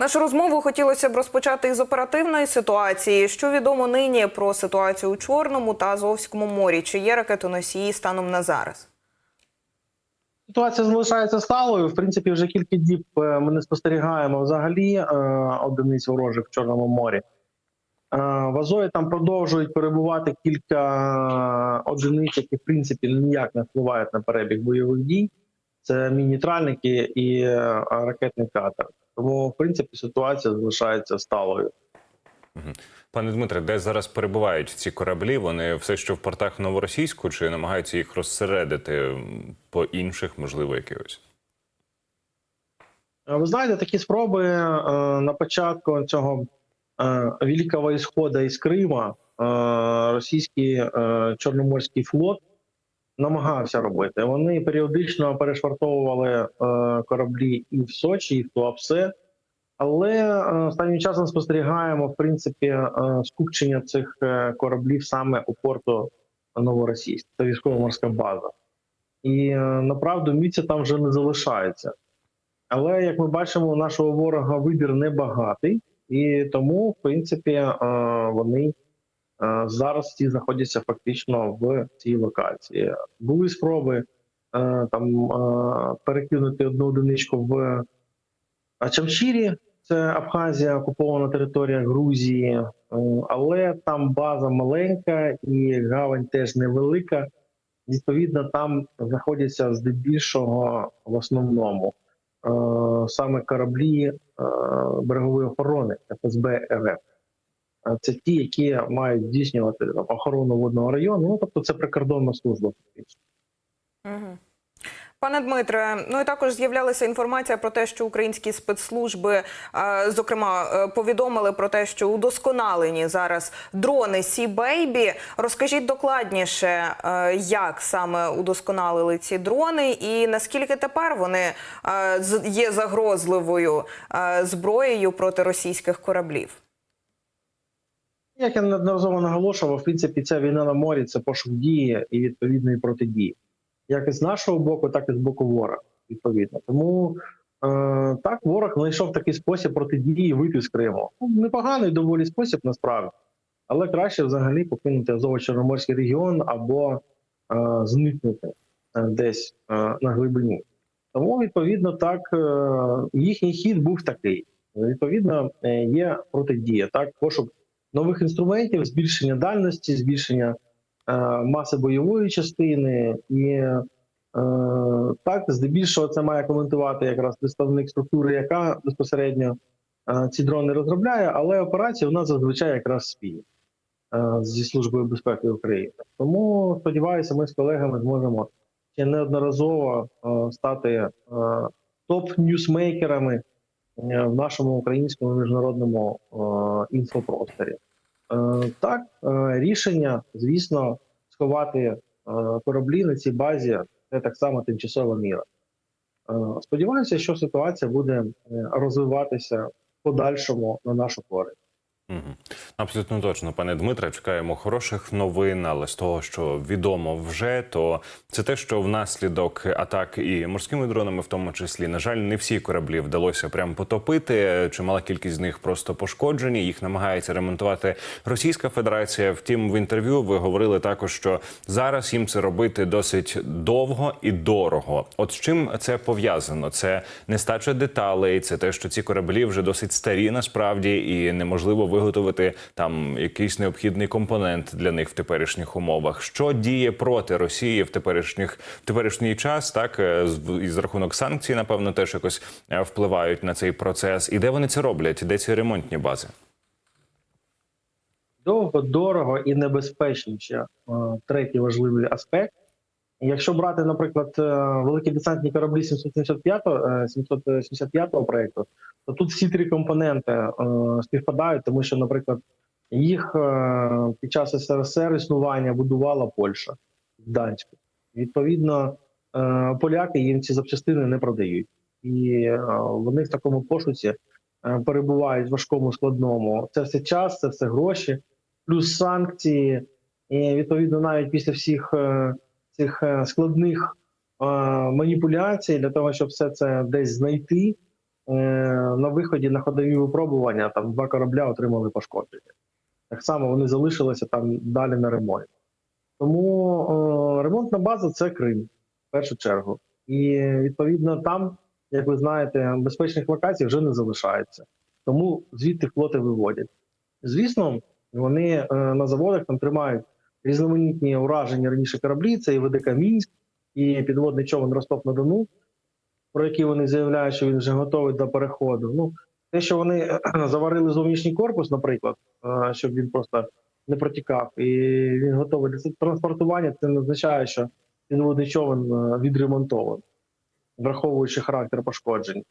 Нашу розмову хотілося б розпочати із оперативної ситуації. Що відомо нині про ситуацію у Чорному та Азовському морі? Чи є ракетоносії станом на зараз? Ситуація залишається сталою. В принципі, вже кілька діб е, ми не спостерігаємо взагалі е, одиниць ворожих в Чорному морі. Е, В Азові там продовжують перебувати кілька одиниць, які в принципі ніяк не впливають на перебіг бойових дій. Це міні-тральники і ракетний катер. Тому, в принципі, ситуація залишається сталою. Пане Дмитре, де зараз перебувають ці кораблі? Вони все ще в портах новоросійську чи намагаються їх розсередити по інших, можливо, якихось? Е, Ви знаєте, такі спроби е, на початку цього е, великого ісходу із Крима російський Чорноморський флот намагався робити. Вони періодично перешвартовували е, кораблі і в Сочі, і в Туапсе. Але е, останнім часом спостерігаємо в принципі е, скупчення цих кораблів саме у порту Новоросійськ. Це військово-морська база. І направду місця там вже не залишається. Але як ми бачимо, у нашого ворога вибір небагатий, і тому, в принципі, вони зараз всі знаходяться фактично в цій локації. Були спроби е, там е, перекинути одну одиничку в е, Чамчірі, це Абхазія, окупована територія Грузії, е, але там база маленька і гавань теж невелика. Відповідно, там знаходяться здебільшого в основному е, саме кораблі е, берегової охорони ФСБ РФ. Е, Це ті, які мають здійснювати охорону водного району. Ну тобто, це прикордонна служба. Угу. Пане Дмитре, ну і також з'являлася інформація про те, що українські спецслужби, е, зокрема, е, повідомили про те, що удосконалені зараз дрони Сі Бейбі. Розкажіть докладніше, як саме удосконалили ці дрони, і наскільки тепер вони є загрозливою зброєю проти російських кораблів? Як я неодноразово наголошував, в принципі, ця війна на морі це пошук дії і відповідної протидії, як і з нашого боку, так і з боку ворога. Відповідно, тому е, так ворог знайшов такий спосіб протидії вийти з Криму. Ну, непоганий доволі спосіб насправді, але краще взагалі покинути Азово-Чорноморський регіон або е, зникнути е, десь е, на глибині. Тому відповідно так е, їхній хід був такий. Відповідно, е, є протидія, так пошук нових інструментів, збільшення дальності, збільшення е, маси бойової частини, і е, так здебільшого це має коментувати якраз представник структури, яка безпосередньо е, ці дрони розробляє, але операції у нас зазвичай якраз спільні е, зі службою безпеки України. Тому сподіваюся, ми з колегами зможемо ще неодноразово е, стати е, топ-ньюсмейкерами в нашому українському міжнародному е, інфопросторі. Е, Так, е, рішення, звісно, сховати е, кораблі на цій базі це так само тимчасова міра. Е, Сподіваюся, що ситуація буде е, розвиватися в подальшому на нашу користь. Абсолютно точно, пане Дмитре, чекаємо хороших новин, але з того, що відомо вже, то це те, що внаслідок атак і морськими дронами, в тому числі, на жаль, не всі кораблі вдалося прям потопити. Чимала кількість з них просто пошкоджені. Їх намагається ремонтувати Російська Федерація. Втім, в інтерв'ю ви говорили також, що зараз їм це робити досить довго і дорого. От з чим це пов'язано? Це нестача деталей, це те, що ці кораблі вже досить старі, насправді, і неможливо виготовити там якийсь необхідний компонент для них в теперішніх умовах. Що діє проти Росії в теперішніх в теперішній час, так е, з- і рахунок санкцій, напевно, теж якось е, впливають на цей процес. І де вони це роблять? Де ці ремонтні бази? довго, дорого і небезпечно ще е, третій важливий аспект. Якщо брати, наприклад, е, великі десантні кораблі 775-го, е, 775-го проекту, то тут всі три компоненти е, співпадають, тому що, наприклад, їх під час СРСР існування будувала Польща в Данську. Відповідно, поляки їм ці запчастини не продають, і вони в такому пошуці перебувають в важкому складному. Це все час, це все гроші, плюс санкції. І відповідно, навіть після всіх цих е, складних е, маніпуляцій для того, щоб все це десь знайти, на виході на ходові випробування там два корабля отримали пошкодження. Так само вони залишилися там далі на ремонт. Тому е, ремонтна база це Крим в першу чергу. І відповідно там, як ви знаєте, безпечних локацій вже не залишається. Тому звідти флоти виводять. Звісно, вони е, на заводах там тримають різноманітні ураження раніше кораблі, це і ВДК Мінськ, і підводний човен Ростов на Дону, про який вони заявляють, що він вже готовий до переходу. Ну, те, що вони заварили зовнішній корпус, наприклад, е, щоб він просто не протікав, і він готовий для транспортування, це не означає, що підводний човен е, відремонтований, враховуючи характер пошкоджень.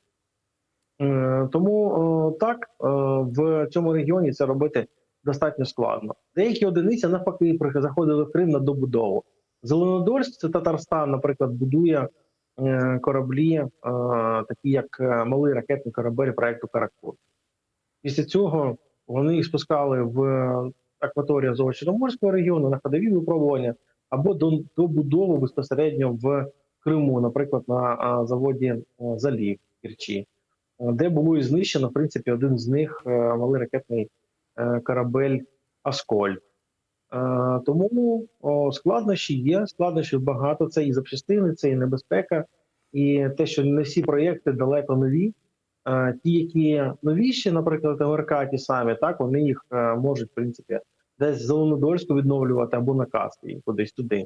Е, Тому так в цьому регіоні це робити достатньо складно. Деякі одиниці навпаки заходили в Крим на добудову. Зеленодольськ, це Татарстан, наприклад, будує е, кораблі, е, такі як е, малий ракетний корабель проекту Каракур. Після цього вони їх спускали в акваторію Азово-Чорноморського регіону на ходові випробування або до добудову безпосередньо в Криму, наприклад, на а, заводі е, Залів Керчі, е, де було і знищено в принципі один з них е, малий ракетний е, корабель Асколь. Е, Тому складнощі є, складнощів багато. Це і запчастини, це і небезпека, і те, що не всі проєкти далеко нові. Е, Ті, які новіші, наприклад, МРК ті самі, так вони їх е, можуть в принципі десь з Зеленодольську відновлювати або на Каспій, кудись туди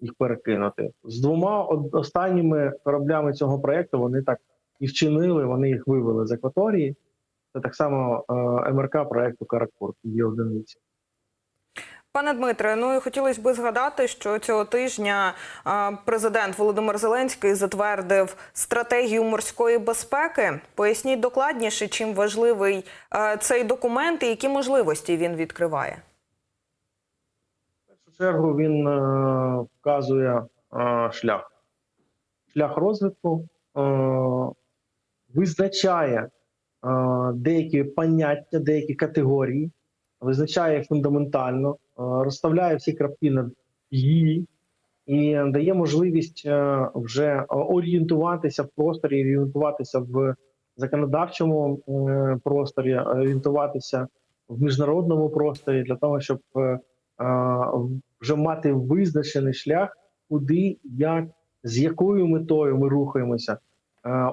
їх перекинути. З двома останніми кораблями цього проєкту вони так і вчинили. Вони їх вивели з акваторії. Це так само е, МРК проєкту Каракур є одиниці. Пане Дмитре, ну і хотілося б згадати, що цього тижня президент Володимир Зеленський затвердив стратегію морської безпеки. Поясніть докладніше, чим важливий цей документ і які можливості він відкриває. В першу чергу він е, вказує е, шлях. Шлях розвитку, е, визначає е, деякі поняття, деякі категорії, визначає фундаментально, розставляє всі крапки над її і дає можливість е, вже орієнтуватися в просторі, орієнтуватися в законодавчому е, просторі, орієнтуватися в міжнародному просторі для того, щоб е, вже мати визначений шлях, куди, як, з якою метою ми рухаємося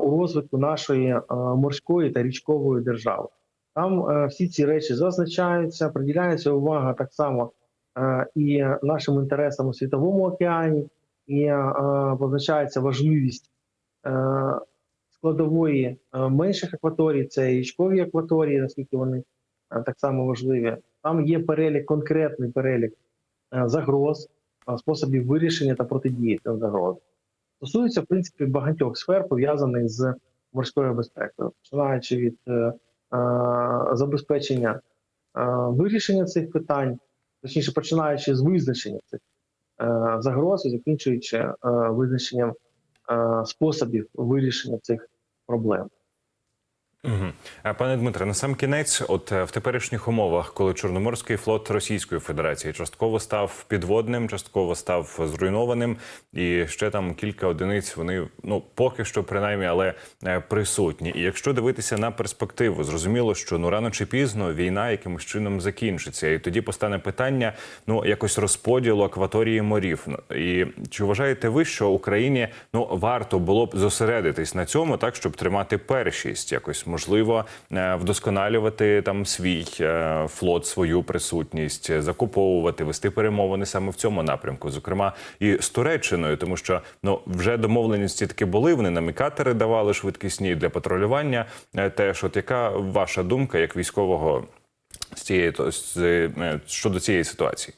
у розвитку нашої морської та річкової держави. Там е, всі ці речі зазначаються, приділяється увага так само е, і нашим інтересам у світовому океані, і е, позначається важливість е, складової е, менших акваторій, це річкові акваторії, наскільки вони е, так само важливі. Там є перелік, конкретний перелік е, загроз, е, способів вирішення та протидії цим загрозам. Стосується, в принципі, багатьох сфер, пов'язаних з морською безпекою, починаючи від е, е, забезпечення е, вирішення цих питань, точніше, починаючи з визначення цих е, загроз і закінчуючи е, визначенням е, способів вирішення цих проблем. Угу. Пане Дмитре, на сам кінець, от е, в теперішніх умовах, коли Чорноморський флот Російської Федерації частково став підводним, частково став зруйнованим, і ще там кілька одиниць вони ну поки що принаймні, але е, присутні. І якщо дивитися на перспективу, зрозуміло, що ну рано чи пізно війна якимось чином закінчиться, і тоді постане питання ну якось розподілу акваторії морів. Ну, І чи вважаєте ви, що Україні ну варто було б зосередитись на цьому, так щоб тримати першість, якось можливо е, вдосконалювати там свій е, флот, свою присутність, закуповувати, вести перемовини саме в цьому напрямку, зокрема і з Туреччиною, тому що ну вже домовленості таки були. Вони нам і катери давали швидкісні для патрулювання. Е, Теж, от яка ваша думка як військового з цієї з, щодо цієї ситуації?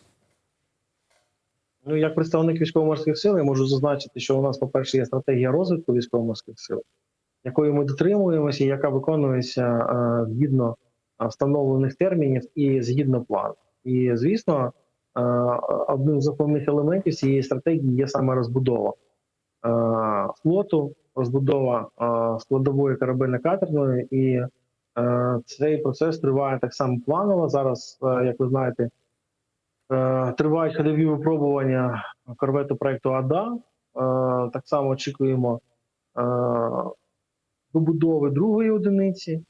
Ну, як представник військово-морських сил, я можу зазначити, що у нас, по-перше, є стратегія розвитку військово-морських сил, якою ми дотримуємося, яка виконується е, згідно е, встановлених термінів і згідно плану. І звісно, е, одним з основних елементів цієї стратегії є саме розбудова флоту, розбудова складової корабельно-катерної, і цей процес триває так само планово. Зараз, як ви знаєте, Тривають ходові випробування корвету проекту АДА. Так само очікуємо добудови другої одиниці.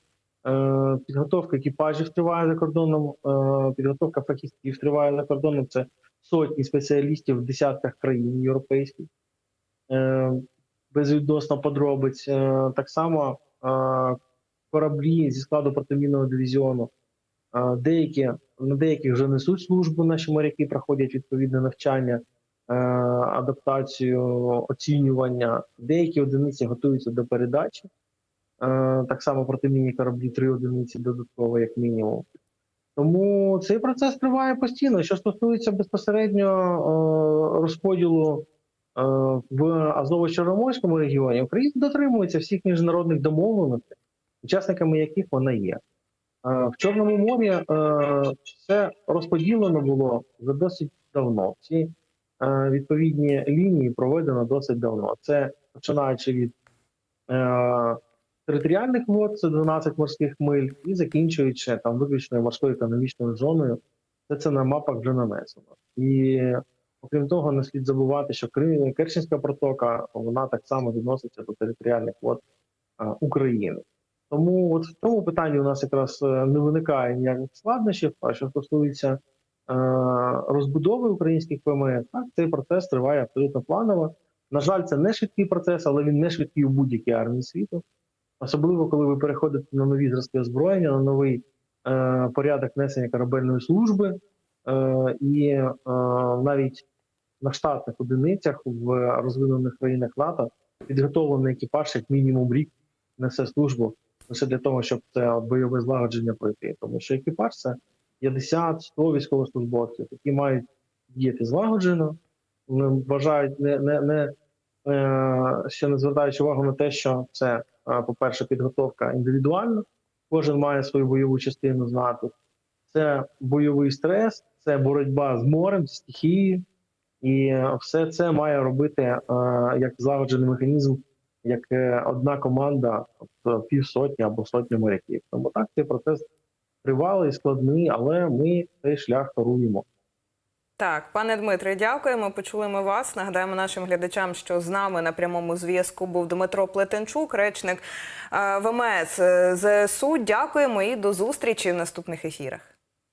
Е, Підготовка екіпажів триває за кордоном, е, підготовка фахівців триває за кордоном. Це сотні спеціалістів в десятках країн європейських. Е, Безвідносно подробиць. Так само кораблі зі складу протимінного дивізіону. Деякі на деяких вже несуть службу. Наші моряки проходять відповідне навчання, адаптацію, оцінювання. Деякі одиниці готуються до передачі. Е, Так само протимінні кораблі три одиниці додатково, як мінімум. Тому цей процес триває постійно. Що стосується безпосередньо е, розподілу е, в Азово-Чорноморському регіоні, Україна дотримується всіх міжнародних домовленостей, учасниками яких вона є. В Чорному морі все розподілено було вже досить давно. Ці відповідні лінії проведено досить давно. Це починаючи від територіальних вод, це 12 морських миль, і закінчуючи там виключною морською економічною зоною, це це на мапах вже нанесено. І окрім того, не слід забувати, що Керченська протока вона так само відноситься до територіальних вод України. Тому от в цьому питанні у нас якраз е, не виникає ніяких складнощів. А що стосується е, розбудови українських ПМС, так цей процес триває абсолютно планово. На жаль, це не швидкий процес, але він не швидкий у будь-якій армії світу. Особливо, коли ви переходите на нові зразки озброєння, на новий е, порядок несення корабельної служби, е, і е, навіть на штатних одиницях в розвинених країнах НАТО підготовлений екіпаж як мінімум рік несе службу лише для того, щоб це бойове злагодження пройти. Тому що екіпаж це 50-100 військовослужбовців, які мають діяти злагоджено, вважають не, не, не е, ще не звертаючи увагу на те, що це, по-перше, підготовка індивідуальна, кожен має свою бойову частину знати. Це бойовий стрес, це боротьба з морем, з стихією, і все це має робити е, як злагоджений механізм, як е, одна команда, от, півсотні або сотні моряків. Тому так цей процес тривалий, складний, але ми цей шлях торуємо. Так, пане Дмитре, дякуємо. Почули ми вас. Нагадаємо нашим глядачам, що з нами на прямому зв'язку був Дмитро Плетенчук, речник е, ВМС е, ЗСУ. Дякуємо і до зустрічі в наступних ефірах.